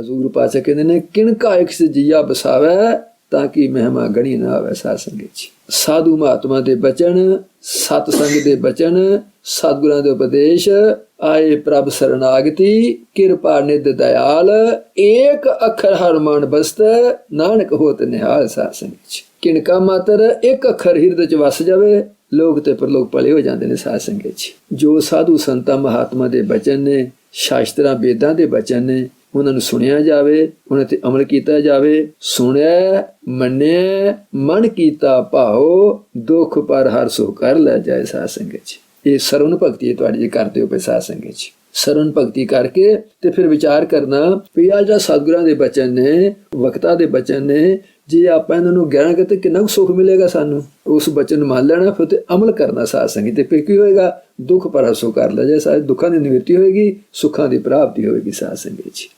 ਹਜ਼ੂਰ ਪਾਸ਼ਾ ਕਹਿੰਦੇ ਨੇ ਕਿਣਕਾ ਇੱਕ ਜੀਆ ਬਸਾਵੇ, ਤਾਂ ਕਿ ਮਹਿਮਾ ਗਣੀ ਨਾ ਆਵੇ ਸਾਧ ਸੰਗਤ ਚ। ਸਾਧੂ ਮਹਾਤਮਾ ਦੇ ਬਚਨ ਸਤ ਸੰਗ ਦੇ ਬਚਨ, ਸਤਿਗੁਰਾਂ ਦੇ ਉਪਦੇਸ਼, ਆਏ ਪ੍ਰਭ ਸਰਨਾਗਤੀ, ਕਿਰਪਾ ਨਿਧ ਦਇਆਲ, ਏਕ ਅੱਖਰ ਹਰ ਮਨ ਬਸਤ, ਨਾਨਕ ਹੋਤ ਨਿਹਾਲ ਸਾਧ ਸੰਗਤ ਚ। ਕਿਣਕਾ ਮਾਤਰ, ਇੱਕ ਅੱਖਰ ਹਿਰਦੇ ਚ ਵਸ ਜਾਵੇ, ਲੋਕ ਤੇ ਪਰਲੋਕ ਭਲੇ ਹੋ ਜਾਂਦੇ ਨੇ ਸਾਧ ਸੰਗਤ ਚ। ਜੋ ਸਾਧੂ ਸੰਤਾਂ ਮਹਾਤਮਾ ਦੇ ਬਚਨ ਨੇ, ਸ਼ਾਸਤਰਾਂ ਵੇਦਾਂ ਦੇ ਬਚਨ ਨੇ ਉਹਨਾਂ ਨੂੰ ਸੁਣਿਆ ਜਾਵੇ, ਉਹਨਾਂ ਤੇ ਅਮਲ ਕੀਤਾ ਜਾਵੇ, ਸੁਣਿਆ, ਮੰਨਿਆ, ਮਨ ਕੀਤਾ ਭਾਉ ਦੁੱਖ ਪਰ ਹਰ ਸੋ ਕਰ ਲੈ ਜਾਏ ਸਾਧ ਸੰਗਤ ਚ ਇਹ ਸਰਵਨ ਭਗਤੀ ਹੈ ਤੁਹਾਡੀ, ਜੇ ਕਰਦੇ ਹੋ ਪਏ ਸਾਧ ਸੰਗਤ ਚ ਸਰਵਨ ਭਗਤੀ ਕਰਕੇ ਤੇ ਫਿਰ ਵਿਚਾਰ ਕਰਨਾ ਵੀ ਆ ਜਿਹੜਾ ਸਤਿਗੁਰਾਂ ਦੇ ਬਚਨ ਨੇ, ਵਕਤਾ ਦੇ ਬਚਨ ਨੇ, ਜੇ ਆਪਾਂ ਇਹਨਾਂ ਨੂੰ ਗਿਆਨ ਕਰਤੇ ਕਿੰਨਾ ਕੁ ਸੁੱਖ ਮਿਲੇਗਾ ਸਾਨੂੰ? ਉਸ ਬਚਨ ਮੰਨ ਲੈਣਾ, ਫਿਰ ਤੇ ਅਮਲ ਕਰਨਾ ਸਾਧ ਸੰਗਤ ਤੇ ਫਿਰ ਕੀ ਹੋਏਗਾ? ਦੁੱਖ ਪਰ ਹਸੋ ਕਰ ਲੈ ਜਾਏ, ਸਾਰੇ ਦੁੱਖਾਂ ਦੀ ਨਿਵਰਤੀ ਹੋਏਗੀ, ਸੁੱਖਾਂ ਦੀ ਪ੍ਰਾਪਤੀ ਹੋਏਗੀ ਸਾਧ ਸੰਗਤ ਜੀ।